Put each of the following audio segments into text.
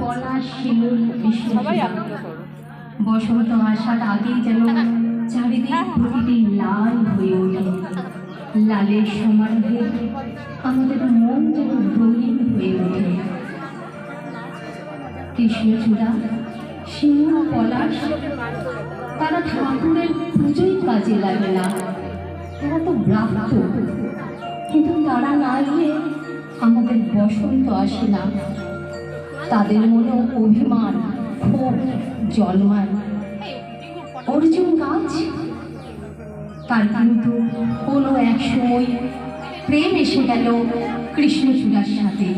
পলাশ সবাই আনন্দ করো। বসন্ত আসার আগেই যেন চারিদিক প্রকৃতি লাল হয়ে ওঠে। লালের সমারোহে আমাদের মন যেন রঙিন হয়ে ওঠে। কৃষ্ণচূড়া শিমুল পলাশ তারা ঠাকুরের পুজোই কাজে লাগে না। তারা তো ব্রাহ্ম কিন্তু তারা না এলে আমাদের বসন্ত আসে না। তাদের মনে অভিমান, ক্ষোভ জন্মায়। অর্জুন গাছ তার কিন্তু কোনো এক সময় প্রেম এসে গেল কৃষ্ণচূড়ার সাথে।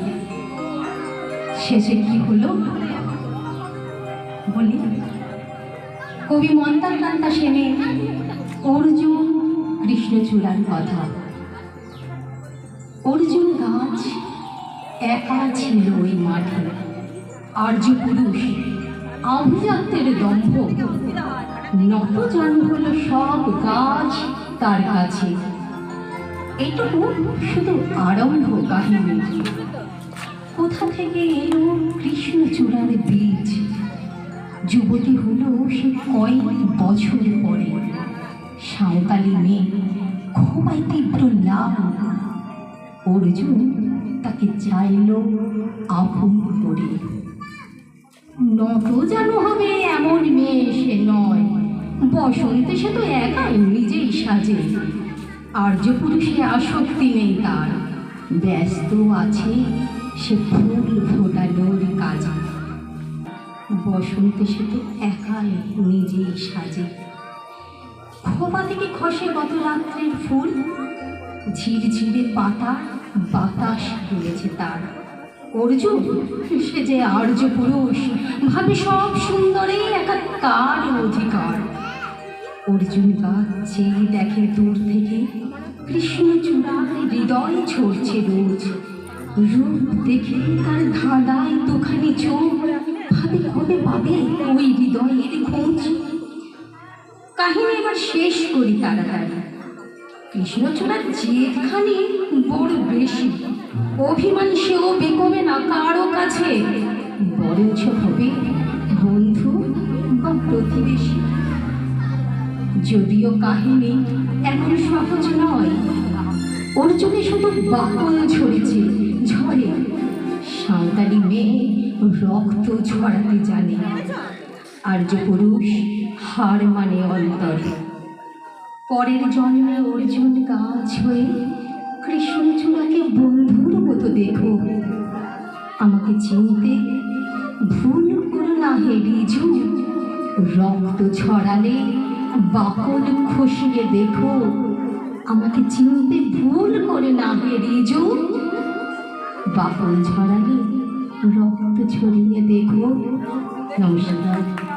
শেষে কি হলো? বলি, কবি মন্দারকান্তা সেনে অর্জুন কৃষ্ণচূড়ার কথা। অর্জুন গাছ একা ছিল ওই মাঠে। আর্য পুরুষ, আভিজাত্যের দম্ভ। নত জানু হলো সব গাছ তার কাছে। এটুকু শুধু আরম্ভ কাহিনী। কোথা থেকে এলো কৃষ্ণচূড়ার বীজ? যুবতী হলো সে কয়েক বছর পরে। সাঁওতালি মেয়ে খুবই তীব্র লাভ অর্জুন তাকে চাইল আপন করে। নত যেন হবে এমন মেয়ে সে নয়। বসন্তে সে তো একাই নিজেই সাজে। আর্য পুরুষে আসক্তি নেই তার, ব্যস্ত আছে সে ফুল ফোটানোর কাজে। বসন্তে সে তো একাই নিজেই সাজে। খোপা থেকে খসে গত রাত্রের ফুল, ঝিরঝিরে পাতা বাতাস রয়েছে তার। অর্জুন, সে যে আর্য পুরুষ, ভাবে সব সুন্দরে একা তার অধিকার। অর্জুন গাছ দেখে দূর থেকে কৃষ্ণচূড়ার হৃদয় ছড়ছে রোজ। রূপ দেখে তার ধাঁধায় দুখানি চোখ, ভাবে কবে পাবে ওই হৃদয়ের খোঁজ? কাহিনী এবার শেষ করি তাড়াতাড়ি। কৃষ্ণচূড়ার জেদখানি বড় বেশি। অভিমান সেও বেকবে না কারও কাছে। বরঞ্চ হবে বন্ধু বা প্রতিবেশী। যদিও কাহিনী এমন সহজ নয়, অর্জুনে শুধু বাকল ঝরেছে ঝরে সাঁওতালি মেয়ে রক্ত ঝরাতে জানে। আর্য পুরুষ হার মানে অন্তরে। পরের জন্মে অর্জুন গাছ হয়ে কৃষ্ণচূড়াকে বন্ধুর মতো দেখো। আমাকে চিনতে ভুল করো না হে রিজু। রক্ত ছড়ালে বাকল খসিয়ে দেখো। আমাকে চিনতে ভুল করে না হে রিজু। বাকল ছড়ালে রক্ত ছড়িয়ে দেখো। নমস্কার।